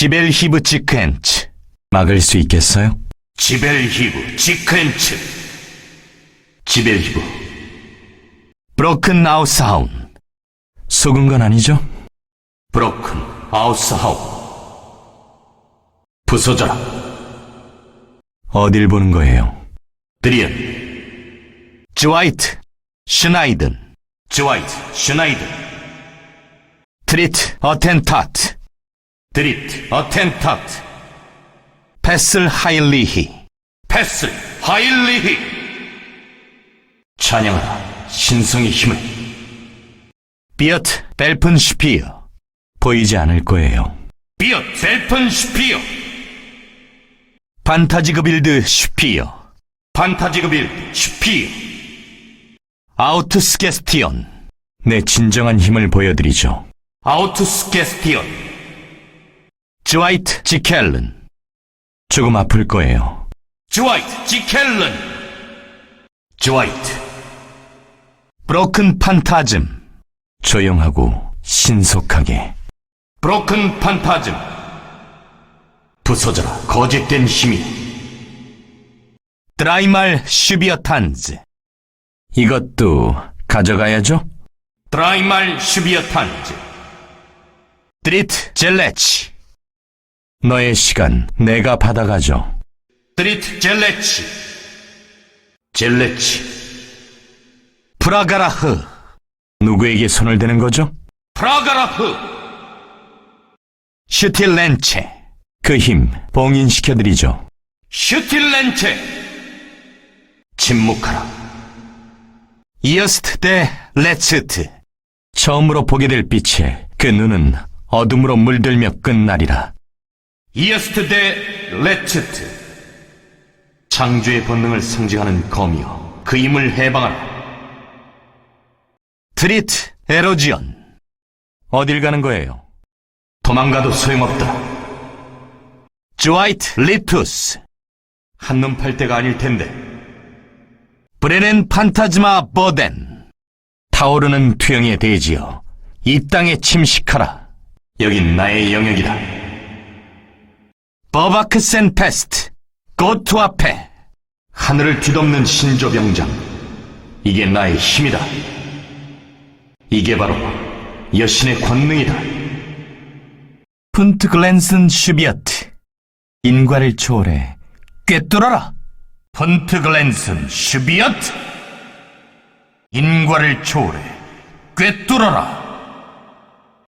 지벨히브 지크엔츠. 막을 수 있겠어요? 지벨히브 지크엔츠. 지벨히브. 브로큰 아우스하운. 속은 건 아니죠? 브로큰 아우스하운. 부서져라. 어딜 보는 거예요? 드리언 즈와이트 슈나이든. 즈와이트 슈나이든. 트리트 어텐타트 드리트 어텐타트 패슬 하일리히. 패슬 하일리히. 찬양하라 신성의 힘을. 비어트 벨픈 슈피어. 보이지 않을 거예요. 비어트 벨픈 슈피어. 판타지그 빌드 슈피어. 판타지그 빌드 슈피어. 아우트스게스티언 내 진정한 힘을 보여드리죠. 아우트스게스티언 즈와이트 지켈른 조금 아플 거예요. 즈와이트 지켈른 즈와이트 브로큰 판타즘 조용하고 신속하게. 브로큰 판타즘 부서져라. 거짓된 힘이. 드라이말 슈비어탄즈 이것도 가져가야죠? 드라이말 슈비어탄즈 드리트 젤레치 너의 시간 내가 받아가죠. 드리트 젤레치 젤레치 프라가라흐 누구에게 손을 대는 거죠? 프라가라흐 슈틸렌체 그 힘 봉인시켜드리죠. 슈틸렌체 침묵하라 이어스트 대 레츠트 처음으로 보게 될 빛에 그 눈은 어둠으로 물들며 끝나리라. 이어스트 대 레츠트 창조의 본능을 상징하는 검이여 그 힘을 해방하라. 트리트 에로지언. 어딜 가는 거예요? 도망가도 소용없다. 즈와이트 리투스 한눈 팔 때가 아닐 텐데. 브레넨 판타즈마 버덴. 타오르는 투영의 대지여 이 땅에 침식하라. 여긴 나의 영역이다 버바크센 페스트 고투 앞에. 하늘을 뒤덮는 신조병장 이게 나의 힘이다. 이게 바로 여신의 권능이다. 푼트 글랜슨 슈비어트 인과를 초월해 꿰뚫어라. 푼트 글랜슨 슈비어트 인과를 초월해 꿰뚫어라.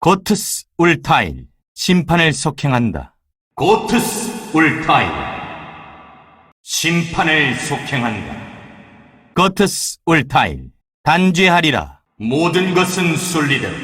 고트스 울타일 심판을 속행한다 고트스 울타일 심판을 속행한다. 고트스 울타일 단죄하리라. 모든 것은 순리대로